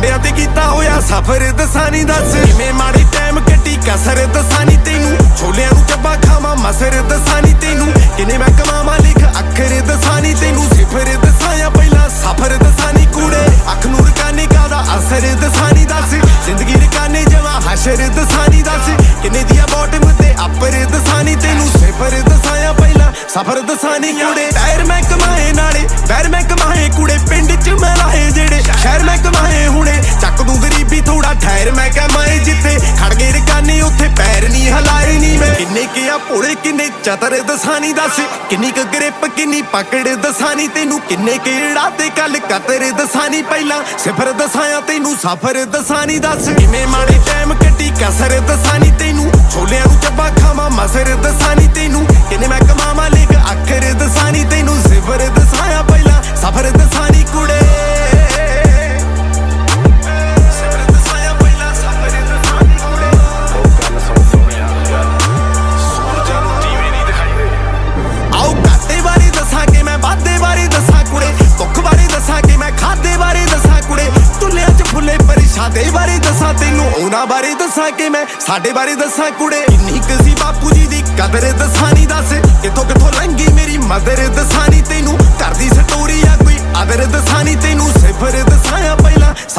ਕੰਡਿਆਂ ਤੇ ਕੀਤਾ ਹੋਇਆ ਸਫ਼ਰ ਦਸਾਨੀ ਦੱਸ। ਕਿਵੇਂ ਮਾੜੀ ਟਾਈਮ ਕੱਟੀ ਕਸਰ ਦਸਾਨੀ ਤੈਨੂੰ? ਛੋਲਿਆਂ ਨੂੰ ਚੱਬਾ ਖਾਵਾਂ, ਮਸਰ ਦਸਾਨੀ ਤੈਨੂੰ। ਕਿਨੇ ਮੈਂ ਕਮਾਵਾਂ ਲਿਖ ਅੱਖਰ ਦਸਾਨੀ ਤੈਨੂੰ। ਸਿਫਰ ਦਸਾਇਆ ਪਹਿਲਾਂ ਸਫ਼ਰ ਦਸਾਨੀ ਕੂੜੇ। ਅੱਖ ਨੂੰ ਰਕਾਨੇ ਕਾਦਾ ਅਸਰ ਦਸਾਨੀ ਦੱਸ। ਜ਼ਿੰਦਗੀ ਰਕਾਨੇ ਜਮਾ ਹਸ਼ਰ ਦਸਾਨੀ ਦੱਸ। ਕਿਨੇ ਦੀਆਂ ਬਾਟਮ ਤੇ ਅੱਪਰ ਦਸਾਨੀ ਤੈਨੂੰ। ਸਿਫਰ ਦਸਾਇਆ ਪਹਿਲਾਂ ਸਫ਼ਰ ਦਸਾਨੀ ਕੂੜੇ। ਚਤਰ ਦਸਾਨੀ ਦੱਸ ਕਿੰਨੀ ਕੁ ਗ੍ਰਿਪ ਕਿੰਨੀ ਪਕੜ ਦਸਾਨੀ। ਤੈਨੂੰ ਕਿੰਨੇ ਕਿਹੜਾ ਤੇ ਕੱਲ ਕਤਰ ਦਸਾਨੀ। ਪਹਿਲਾਂ ਸਿਫਰ ਦਸਾਇਆ, ਤੈਨੂੰ ਸਫਰ ਦਸਾਨੀ ਦੱਸ ਕਿਵੇਂ ਮਾੜੇ ਟਾਈਮ ਕੱਟੀ ਕਸਰ ਦਸਾਨੀ। ਤੈਨੂੰ ਛੋਲਿਆਂ ਨੂੰ ਚੱਬਾ ਖਾਵਾਂ, ਮਸਰ ਦਸਾਨੀ। ਤੈਨੂੰ ਕਿੰਨੇ ਮੈਂ ਕਮਾਵਾਂ ਲਿਖ ਅੱਖਰ ਦਸਾਨੀ। ਤੈਨੂੰ ਸਿਫਰ ਦਸਾਇਆ, ਪਹਿਲਾਂ ਸਫਰ ਦਸਾਨੀ। ਕੁੜੇ ਬਾਰੇ ਦੱਸਾਂਗੇ ਮੈਂ ਸਾਡੇ ਬਾਰੇ ਦੱਸਾਂ ਕੁੜੇ? ਇੰਨੀ ਕੁ ਸੀ ਬਾਪੂ ਜੀ ਦੀ ਕਦਰ, ਦਸਾਨੀ ਦੱਸ। ਕਿੱਥੋਂ ਕਿੱਥੋਂ ਲੰਗੀ ਮੇਰੀ ਮਦਰ? ਦਸਾਨੀ ਤੈਨੂੰ ਘਰ ਦੀ ਸਟੋਰੀ ਆ ਕੋਈ ਅਦਰ ਦਸਾਨੀ ਤੈਨੂੰ ਸਿਫਰ ਦਸਾਇਆ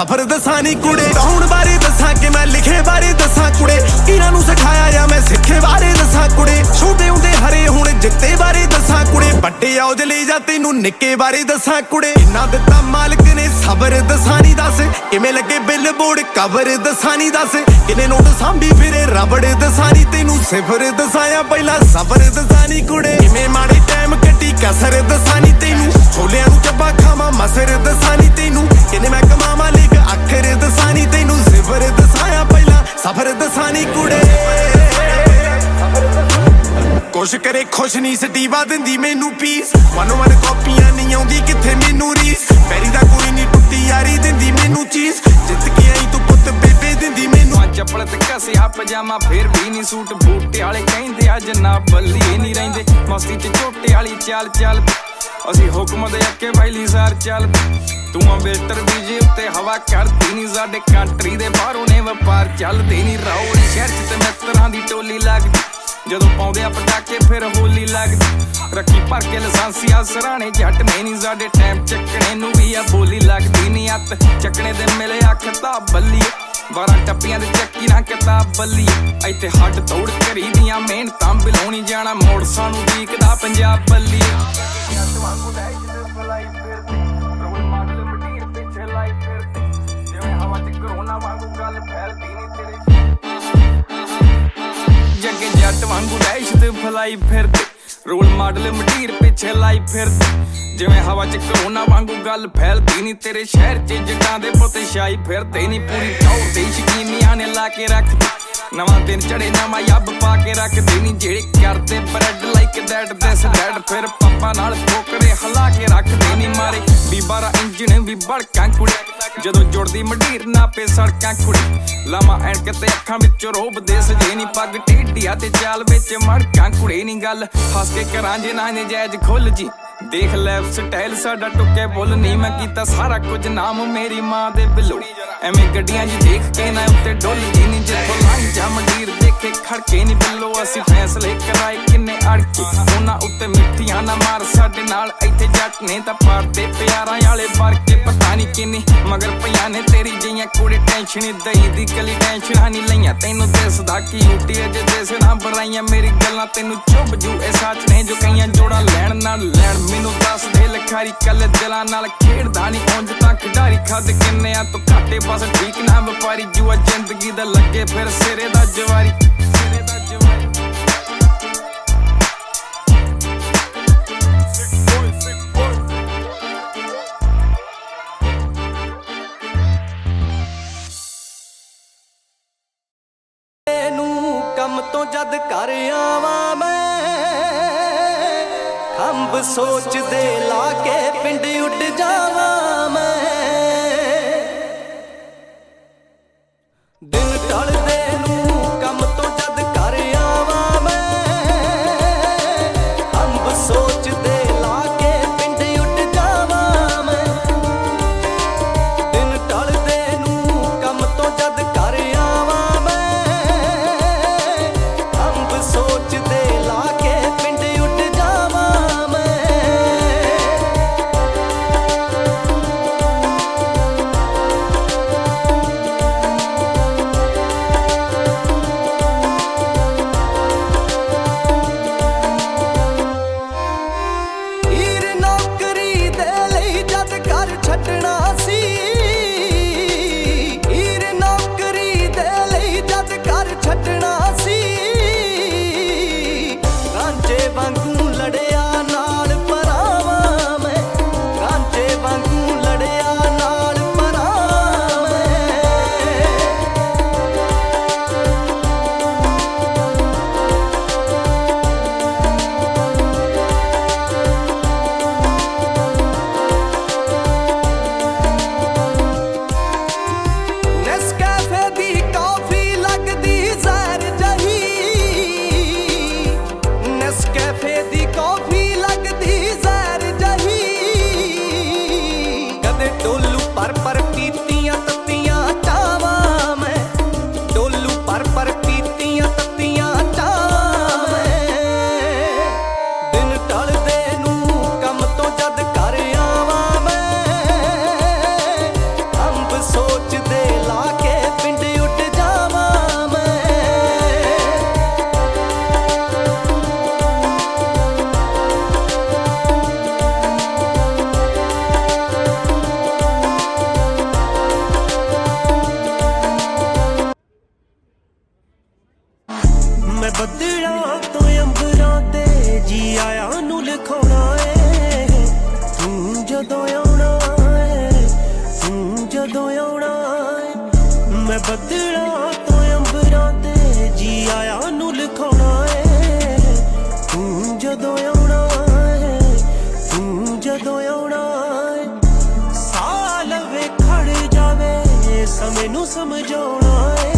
ਪਹਿਲਾਂ ਸਫਰ ਦਸਾਨੀ ਕੁੜੇ। ਕੌਣ ਬਾਰੇ ਦੱਸਾਂ ਕਿ ਮੈਂ ਲਿਖੇ ਬਾਰੇ ਦੱਸਾਂ ਕੁੜੇ? ਇਹਨਾਂ ਨੂੰ ਸਿਖਾਇਆ ਜਾਂ ਮੈਂ ਸਿੱਖੇ ਬਾਰੇ ਦੱਸਾਂ ਕੁੜੇ। ਛੋਟੇ ਹੁੰਦੇ ਹਰੇ, ਹੁਣ ਜਿੱਤੇ ਬਾਰੇ ਦੱਸਾਂ ਕੁੜੇ। ਵੱਡੇ ਔਜ ਲਈ ਜਾ ਤੈਨੂੰ ਨਿੱਕੇ ਬਾਰੇ ਦੱਸਾਂ ਕੁੜੇ। ਇੰਨਾ ਦਿੱਤਾ ਮਾਲਕ ਨੇ, ਸਬਰ ਦਸਾਨੀ ਦੱਸ। ਕਿਵੇਂ ਲੱਗੇ ਬਿੱਲ ਬੋਰਡ ਕਵਰ ਦਸਾਨੀ ਦੱਸ। ਕਿਨੇ ਨੋਟ ਸਾਂਭੀ ਫਿਰੇ, ਰਬੜ ਦਸਾਨੀ ਤੈਨੂੰ ਸਿਫਰ ਦਸਾਇਆ ਪਹਿਲਾਂ ਸਬਰ ਦਸਾਨੀ ਕੁੜੇ। ਕਿਵੇਂ ਮਾੜੇ ਟਾਈਮ ਕੱਟੀ, ਕਸਰ ਦਸਾਨੀ ਛੋਲਿਆਂ ਨੂੰ ਚੱਬਾ ਖਾਵਾਂ ਮਸਰ ਦਸਾਨੀ ਤੈਨੂੰ। ਕਿਨੇ ਮੈਂ ਕਮਾਵਾਂ, ਲਿਖ ਅੱਖਰ ਦਸਾਨੀ ਤੈਨੂੰ। ਸਿਫਰ ਦਸਾਇਆ ਪਹਿਲਾਂ, ਸਫਰ ਦਸਾਨੀ ਕੁੜੇ। ਕੁਛ ਕਰੇ ਖੁਸ਼ ਨਹੀਂ ਸਟੀਵਾ ਦਿੰਦੀ ਮੈਨੂੰ ਪੀਸ ਵਨ ਵਨ ਕਾਪੀਆਂ ਨਹੀਂ ਆਉਂਦੀ, ਕਿੱਥੇ ਮੈਨੂੰ ਰੀਸ? ਪੈਰੀ ਦਾ ਕੋਈ ਨਹੀਂ ਟੁੱਟੀ, ਯਾਰੀ ਦਿੰਦੀ ਮੈਨੂੰ ਚੀਜ਼। ਜਿੱਤ ਕੇ ਆਈ ਤੂੰ ਪੁੱਤ, ਬੇਬੇ ਦਿੰਦੀ ਮੈਨੂੰ। ਪਾ ਚੱਪਲ ਤੇ ਕਸਿਆ ਪਜਾਮਾ, ਫੇਰ ਵੀ ਨਹੀਂ ਸੂਟ। ਬੂਟੇ ਵਾਲੇ ਕਹਿੰਦੇ, ਅੱਜ ਨਾ ਬੱਲੀ ਨਹੀਂ ਰਹਿੰਦੇ। ਮਸਤੀ ਚ ਝੋਟੇ ਵਾਲੀ ਚਾਲ ਚੱਲ ਅਸੀਂ ਹੁਕਮ ਦੇ ਅੱਕੇ ਵੈਲੀ ਸਾਰ ਚੱਲ ਤੂੰ ਅੰਬੇਡਕਰ ਵੀ ਉੱਤੇ ਹਵਾ ਕਰਦੀ ਨਹੀਂ ਸਾਡੇ ਕੰਟਰੀ ਦੇ ਬਾਹਰੋਂ ਨੇ ਵਪਾਰ ਚੱਲਦੇ ਨਹੀਂ ਰੌਲੀ ਸ਼ਹਿਰ ਚ ਤੇ ਮਿੱਤਰਾਂ ਦੀ ਟੋਲੀ ਲੱਗਦੀ। ਜਦੋਂ ਪਾਉਂਦੇ ਆ ਪਟਾਕੇ, ਫਿਰ ਹੋਲੀ ਲੱਗਦੀ। ਰੱਖੀ ਭਰ ਕੇ ਲਸਾਂਸੀਆ ਸਰਾਣੇ ਜੱਟ ਨੇ ਨਹੀਂ ਸਾਡੇ ਟਾਈਮ ਚੱਕਣੇ ਨੂੰ ਵੀ ਆ, ਬੋਲੀ ਲੱਗਦੀ ਨਹੀਂ ਅੱਤ। ਚੱਕਣੇ ਦੇ ਮਿਲੇ ਅੱਖ ਤਾਂ ਬੱਲੀ ਬਾਰਾਂ ਟੱਪੀਆਂ ਦੇ ਚੱਕੀ ਨਾ ਕਿਤਾਬ ਬੱਲੀ। ਇੱਥੇ ਹੱਡ ਤੋੜ ਕਰੀ ਦੀਆਂ ਮਿਹਨਤਾਂ, ਬਿਲਾਉਣੀ ਜਾਣਾ ਮੋੜ ਸਾਨੂੰ ਵੀਕਦਾ ਪੰਜਾਬ ਬੱਲੀ। ਜੱਗੇ ਜੱਟ ਵਾਂਗੂ ਦਹਿਸ਼ਤ ਫਲਾਈ ਫਿਰਦੇ। ਰੋਲ ਮਾਡਲ ਮਟੀਰ ਪਿੱਛੇ ਲਾਈ ਫਿਰਦੇ। ਜਿਵੇਂ ਹਵਾ ਚ ਕਰੋਨਾ ਵਾਂਗੂ ਗੱਲ ਫੈਲਦੀ ਨਹੀਂ ਤੇਰੇ ਸ਼ਹਿਰ ਚ ਜੱਟਾਂ ਦੇ ਪੁੱਤ ਸ਼ਾਈ ਫਿਰਦੇ ਨਹੀਂ ਪੂਰੀ ਟੌਰ ਤੇ ਸ਼ਕੀਨੀਆਂ ਨੇ ਲਾ ਕੇ ਰੱਖਦੇ। ਨਵਾਂ ਦਿਨ ਚੜੇ, ਨਵਾਂ ਯੱਬ ਪਾ ਕੇ ਰੱਖਦੇ ਨਹੀਂ ਜਿਹੜੇ ਕਰਦੇ bread like that this that ਫਿਰ ਪੱਪਾ ਨਾਲ ਠੋਕਰੇ, ਹਲਾ ਕੇ ਰੱਖਦੇ ਨਹੀਂ ਮਾਰੇ। ਬੀਬਾਰਾ ਇੰਜਣ ਵੀ ਬੜਕਾਂ ਕੁੜੇ ਜਦੋਂ ਜੁੜਦੀ ਮੰਡੀਰ ਨਾਪੇ ਸੜਕਾਂ ਕੁੜੀ ਲਾਮਾ ਐਨਕ ਤੇ ਅੱਖਾਂ ਵਿੱਚੋਂ ਰੋਬ ਦੇ ਸਜੇ ਨਹੀਂ ਪੱਗ। ਟੇਢੀਆਂ ਤੇ ਚਾਲ ਵਿੱਚ ਮੜਕਾਂ ਕੁੜੇ ਨਹੀਂ ਗੱਲ। ਹੱਸ ਕੇ ਕਰਾਂ ਜੇ ਨਾ ਨਜਾਇਜ਼ ਖੁੱਲ ਜੀ। ਦੇਖ ਲੈ ਸਟਾਈਲ ਸਾਡਾ ਟੁੱਕੇ ਬੁੱਲ ਨਹੀਂ ਮੈਂ ਕੀਤਾ ਸਾਰਾ ਕੁਝ ਨਾਮ ਮੇਰੀ ਮਾਂ ਦੇ ਬਿੱਲੋ। ਐਵੇਂ ਗੱਡੀਆਂ ਜੀ ਦੇਖ ਕੇ ਨਾ ਉੱਤੇ ਡੁੱਲ ਜੀ ਨਹੀਂ ਜਿੱਥੋਂ ਲੰਘ ਜਾ ਮੰਡੀਰ, ਦੇਖੇ ਖੜਕੇ ਨਹੀਂ ਬਿੱਲੋ। ਅਸੀਂ ਫੈਸਲੇ ਕਰਾਏ ਕਿੰਨੇ ਅੜਕੇ ਉਹਨਾਂ ਉੱਤੇ ਮਿੱਠੀਆਂ ਨਾ ਮਾਰ, ਸਾਡੇ ਨਾਲ ਇੱਥੇ ਜੱਟ ਨੇ ਤਾਂ ਪਾਰਦੇ ਪਿਆਰਾਂ ਵਾਲੇ ਵਰ ਕੇ ਪਤਾ ਨਹੀਂ ਕਿੰਨੀ, ਮਗਰ ਪਿਆ ਨੇ ਤੇਰੀ ਜਈਆਂ ਕੁੜੀ ਟੈਨਸ਼ਨ ਦਈ ਦੀ ਕਲੀ ਟੈਨਸ਼ਨਾਂ ਨਹੀਂ ਲਈਆਂ ਤੈਨੂੰ ਦਿਸਦਾ ਕੀ ਉਟੀ ਅਜੇ ਦੇਸ ਨਾ ਬਰਾਈਆਂ ਮੇਰੀ ਗੱਲਾਂ ਤੈਨੂੰ ਚੁੱਭ ਜੂ, ਇਹ ਸੱਚ ਨੇ ਜੋ ਕਈਆਂ ਜੋੜਾ ਲੈਣ ਨਾ ਲੈਣ, ਮੈਨੂੰ ਦੱਸ ਦੇ ਲਖਾਰੀ, ਕੱਲ ਦਿਲਾਂ ਨਾਲ ਖੇਡਦਾ ਨਹੀਂ ਉਂਝ ਤਾਂ ਖਿਡਾਰੀ ਖੱਦ ਕਿੰਨੇ ਆ, ਤੂੰ ਘਾਟੇ ਬਸ ਠੀਕ ਨਾ, ਵਪਾਰੀ ਜੂਆ ਜ਼ਿੰਦਗੀ ਦਾ ਲੱਗੇ ਫਿਰ ਸਿਰੇ ਦਾ ਜਵਾਰੀ। ਕੰਮ ਤੋਂ ਜਦ ਘਰ ਆਵਾਂ ਮੈਂ, ਖੰਭ ਸੋਚਦੇ ਲਾ ਕੇ ਪਿੰਡ ਉੱਡ ਜਾਵਾਂ ਮੈਂ। ਦਿਨ ਢਲਦੇ ਬੱਦਲਾਂ ਤੋਂ ਅੰਬਰਾਂ ਤੇ ਜੀ ਆਇਆ ਨੂੰ ਲਿਖਾਉਣਾ ਏ। ਤੂੰ ਜਦੋਂ ਆਉਣਾ ਏ, ਤੂੰ ਜਦੋਂ ਆਉਣਾ ਏ, ਸਾਲ ਵੇ ਖੜ ਜਾਵੇ, ਸਮੇਂ ਨੂੰ ਸਮਝਾਉਣਾ ਏ।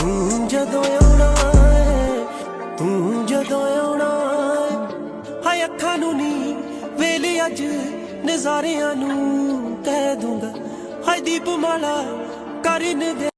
ਤੂੰ ਜਦੋਂ ਆਉਣਾ ਏ, ਤੂੰ ਜਦੋਂ ਆਉਣਾ ਏ, ਹਾਏ ਅੱਖਾਂ ਨੂੰ ਨੀ, ਵੇਲੇ ਅੱਜ ਨਜ਼ਾਰਿਆਂ ਨੂੰ ਕਹਿ ਦੂੰਗਾ। ਹਾਏ ਦੀਪਮਾਲਾ ਕਰਨ ਦੇ